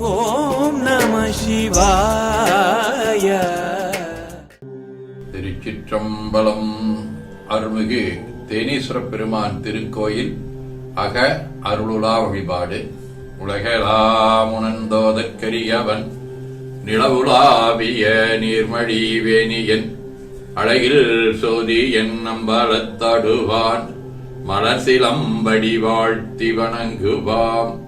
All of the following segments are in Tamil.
ஓம் நம சிவாய. திருச்சிற்றம்பலம் அருள்மிகு தேனீஸ்வர பெருமான் திருக்கோயில் அக அருளுலா வழிபாடு. உலகலாமுணந்தோதற்கரியவன் நிலவுலாவிய நீர்மழி வேணியன் அழகில் சோதி என் நம்பலத்தடுவான் மலசிலம்படி வாழ்த்தி வணங்குவாம்.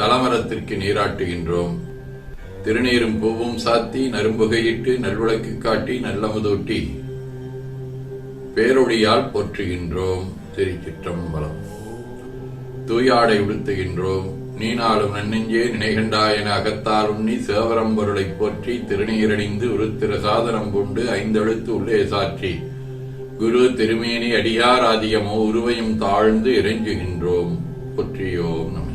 தலமரத்திற்கு நீராட்டுகின்றோம். திருநீரும் பூவும் சாத்தி நரும்புகையிட்டு நல்விளக்கு காட்டி நல்லமுதூட்டி பேரொழியால் போற்றுகின்றோம். திருச்சிற்றம்பலம் தூயாடை உடுத்துகின்றோம். நீனாலும் நன்னெஞ்சே நினைகண்டாய் என அகத்தால் உண்ணி போற்றி திருநீரணிந்து உருத்திர சாதனம் கொண்டு ஐந்தெழுத்து உள்ளே சாற்றி குரு திருமேனி அடியார் ஆதியமோ உருவையும் தாழ்ந்து இறைஞ்சுகின்றோம். போற்றியோம் நம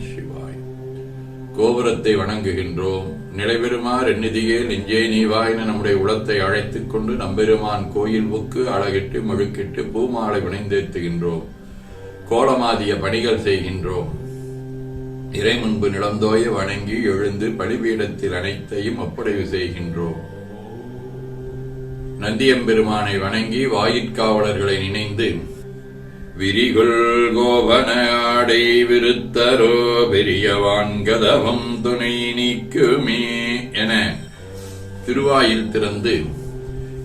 கோபுரத்தை வணங்குகின்றோம். நிலைபெறுமாறு எண்ணிதியே நெஞ்சே நீவாயின நம்முடைய உளத்தை அழைத்துக் கொண்டு நம்பெருமான் கோயில் புக்கு அழகிட்டு மழுக்கிட்டு பூமாலை வினைந்தேத்துகின்றோம் கோலமாதிய பணிகள் செய்கின்றோம். இறை முன்பு நிலந்தோய வணங்கி எழுந்து பலிபீடத்தில் அனைத்தையும் ஒப்படைவு செய்கின்றோம். நந்தியம்பெருமானை வணங்கி வாயிற்காவலர்களை நினைந்து விரிகுள் கோபன ஆடை விருத்தரோ பெரியவான் கதவம் துணை நீக்குமே என திருவாயில் திறந்து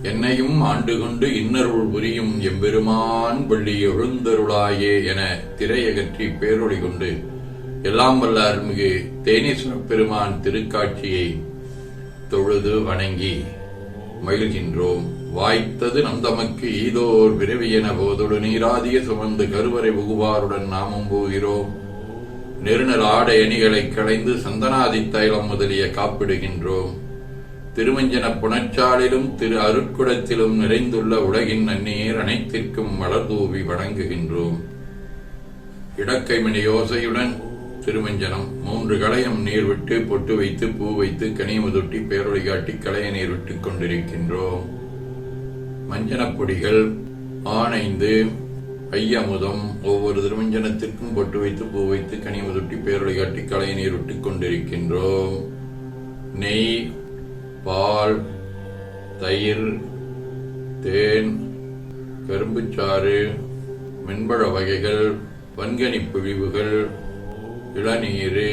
என்னையும் ஆண்டு கொண்டு இன்னருள் புரியும் எம்பெருமான் பள்ளி எழுந்தருளாயே என திரையகற்றி பேரொழி கொண்டு எல்லாம் வல்ல அருள்மிகு தேனீஸ்வர பெருமான் திருக்காட்சியை தொழுது வணங்கி மகிழ்கின்றோம். வாய்த்தது நம் தமக்கு ஈதோர் விரவியென போதொடு. நீராதிய சுமந்து கருவறை புகுவாருடன் நாமும் போகிறோம். நெருநல் ஆடை அணிகளை களைந்து சந்தனாதி தைலம் முதலிய காப்பிடுகின்றோம். திருமஞ்சன புனச்சாலிலும் திரு அருட்குடத்திலும் நிறைந்துள்ள உலகின் நன்னீர் அனைத்திற்கும் மலர்தூவி வணங்குகின்றோம். இடக்கைமணி யோசையுடன் திருமஞ்சனம் மூன்று களையம் நீர் விட்டு பொட்டு வைத்து பூ வைத்து கனிமுதுட்டி பேரொழி காட்டி களைய நீர் விட்டுக் கொண்டிருக்கின்றோம். மஞ்சனப்பொடிகள் ஆனைந்து ஐயமுதம் ஒவ்வொரு திருமஞ்சனத்திற்கும் பொட்டு வைத்து பூ வைத்து கனிமுதுட்டி பேரொழி காட்டி களை நீர் கொண்டிருக்கின்றோம். நெய் பால் தயிர் தேன் கரும்புச்சாறு மென்பழ வகைகள் வன்கனி பிழிவுகள் இளநீர்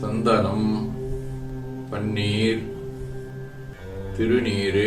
சந்தனம் பன்னீர் திருநீர்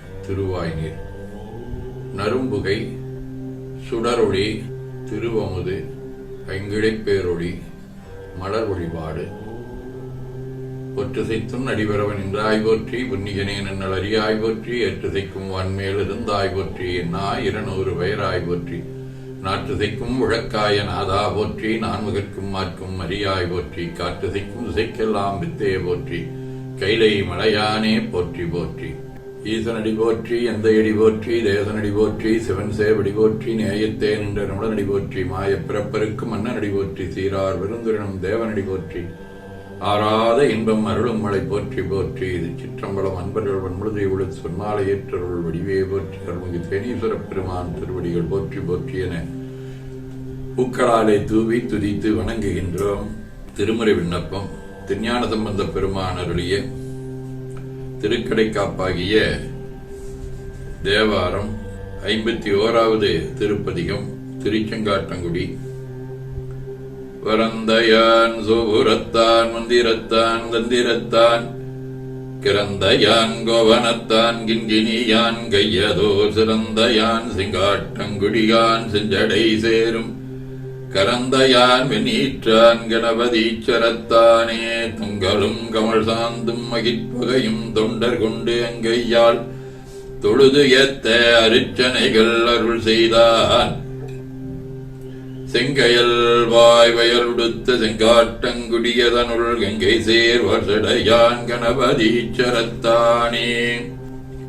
திருவாய்நீர் நரும்புகை சுடரொளி திருவமுது ஐங்கிழைப் பேரொளி மலர் வழிபாடு ஒற்றுசைத்தும் நடிபெறவன் என்றாய் போற்றி புன்னிகனே நன்னல் அறியாய் போற்றி எற்றுசைக்கும் வான்மேல் இருந்தாய் போற்றி என்னா இருநூறு பெயராய் போற்றி. நாற்றுசைக்கும் உழக்காய நாதா போற்றி நான்முகற்கும் மாற்கும் மரியாய் போற்றி காற்றுசைக்கும் திசைக்கெல்லாம் வித்தே போற்றி கைலை மலையானே போற்றி போற்றி. ஈசனடி போற்றி எந்த அடி போற்றி தேசனடி போற்றி சிவன் சேவடி போற்றி நேயத்தே நின்ற நிமிடனடி போற்றி மாயப்பிறப்பருக்கு மன்னனடி போற்றி சீரார் விருந்துரினம் தேவனடி போற்றி. ஆறாத இன்பம் அருளும் மலை போற்றி போற்றி இது சிற்றம்பலம் அன்பர்கள் வன்முழுதை உள்ள சொன்னாலை ஏற்றருள் வடிவே போற்றி அருள்மிகு தேனீஸ்வர பெருமான் திருவடிகள் போற்றி போற்றி என பூக்களாலே தூவி துதித்து வணங்குகின்றோம். திருமுறை விண்ணப்பம் திருஞான சம்பந்த பெருமான் அருளிய திருக்கடைக்காப்பாகிய தேவாரம் ஐம்பத்தி ஓராவது திருப்பதிகம் திருச்செங்காட்டங்குடி. வரந்தயான் சோபுரத்தான் மந்திரத்தான் தந்திரத்தான் கிறந்த யான் கோவனத்தான் கிண்கிணியான் கையதோ சிறந்த யான் சிங்காட்டங்குடியான் செஞ்சடை சேரும் கரந்தயான் வெண்ணீற்றான் கணபதீச்சரத்தானே. துங்களும் கமல் சாந்தும் மகிழ்பகையும் தொண்டர் கொண்டு அங்கையால் தொழுது ஏத்த அருச்சனைகள் அருள் செய்தான். செங்கையல் வாய் வயலுடுத்த செங்காட்டங்குடியதனுள் கங்கை சேர் வசடையான் கணபதீச்சரத்தானே.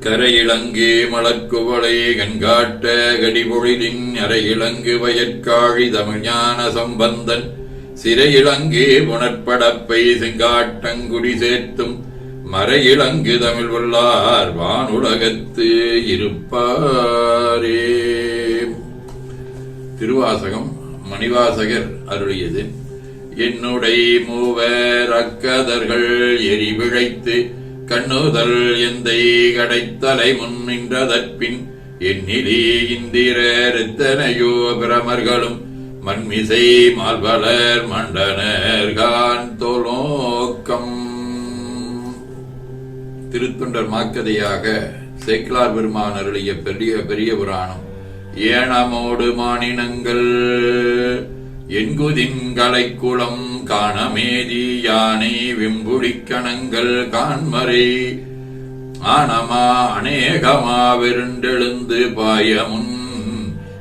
கரையிலங்கு மலக்குவளை கண்காட்ட கடிபொழிலின் அரையிலங்கு வயற்காழி தமிழ்ஞான சம்பந்தன். சிறையிலங்கு புனற்படப்பை செங்காட்டங்குடி சேர்த்தும் மறையிலங்கு தமிழ் உள்ளார் வானுலகத்து இருப்பாரே. திருவாசகம் மணிவாசகர் அருளியது. என்னுடைய மூவர் அக்கதர்கள் எரிவிழைத்து விழைத்து கண்ணுதல் எந்தை கடைத்தலை முன் நின்றதற்பின் எண்ணிலே இந்திரர் எத்தனையோ பிரமர்களும் மண்மிசை மால்வளர் மண்டனர் கான் தோலோக்கம். திருத்தொண்டர் மாக்கதையாக சேக்கிலார் பெருமான் அருளிய பெரிய பெரிய புராணம். ஏனமோடு மானினங்கள் என்குதின் கலைக்குளம் காணமேதி யானை விம்புடிக்கணங்கள் காண்மறை ஆனமா அநேகமா விருண்டெழுந்து பாயமுன்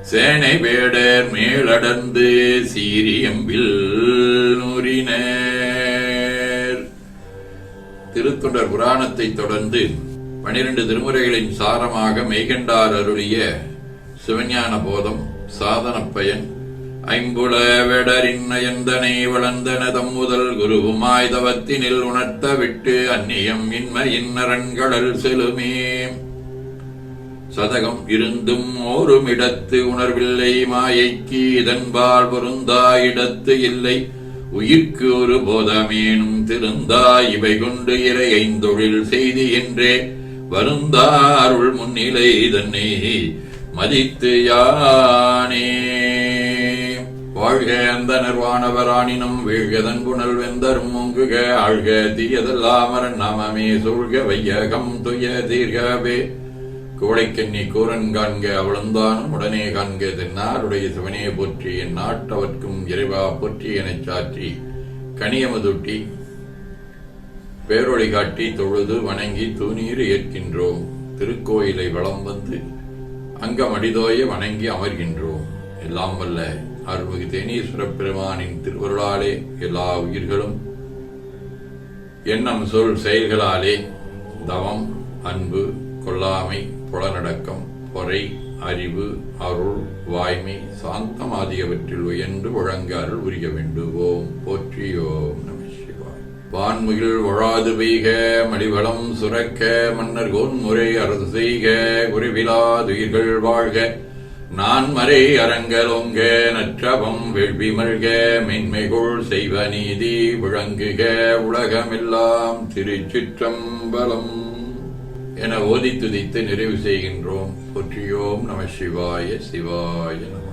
சேனை வேடர் மேலடர்ந்து சீரியம்பில் நூறினர் திருத்தொண்டர் புராணத்தை தொடர்ந்து பனிரெண்டு திருமுறைகளின் சாரமாக மெய்கண்டார் அருளிய சிவஞான போதம் சாதன பயன் ஐம்புல வெடரின்ன நயந்தனை வளர்ந்தன தம்முதல் குருவுமாய் தவத்தினில் உணர்த்த விட்டு அந்நியம் இன்மையின் இன்னரண்களல் செலுமே. சதகம் இருந்தும் ஓருமிடத்து உணர்வில்லை மாயைக்கு இதன்பால் பொருந்தா இடத்து இல்லை. உயிர்க்கு ஒரு போதமேனும் திருந்தா இவை கொண்டு இறை ஐந்தொழில் செய்தி என்றே. வருந்தா அருள் முன்னிலை தன்னை மதித்து யானே. வாழ்க அந்த நிர்வாணவராணினம் வீழ்கதன் புனல் வெந்தரும் முங்குக ஆழ்க தீயதல்லாமரன் நாமமே சூழ்க வையகம் துய தீர்கவே. கோடைக்கண்ணி கூரன் காண்க அவளந்தானும் உடனே காண்க தென்னாருடைய சிவனே போற்றி என் நாட்டவர்க்கும் இறைவா போற்றி எனச் சாற்றி. கனியமதுட்டி பேரொழி காட்டி தொழுது வணங்கி தூணீர் ஏற்கின்றோம். திருக்கோயிலை வலம் வந்து அங்கமடிதோய வணங்கி அமர்கின்றோம். எல்லாம் வல்ல அருள்மிகு தேனீஸ்வரப் பெருமானின் திருவருளாலே எல்லா உயிர்களும். எண்ணம் சொல் செயல்களாலே தவம் அன்பு கொல்லாமை புலனடக்கம் பொறை அறிவு அருள் வாய்மை சாந்தம் ஆகியவற்றில் உயர்ந்து ஒழங்க அருள் உரிய வேண்டுவோம். போற்றியோம் நம சிவாய். வான்முகில் ஒழாது பெய்க மடிவளம் சுரக்க மன்னர் கோன்முறை அரசு செய்க குறைவிலாதுயிர்கள் வாழ்க. நான் மறை அரங்கலோங்க நற்றவம் வேள்வி மல்க மென்மைகொள் செய்வ நீதி விளங்குக உலகமெல்லாம் திருச்சிற்றம்பலம். என ஓதி துதித்து நிறைவு செய்கின்றோம். போற்றியோம் நம சிவாய சிவாய நம.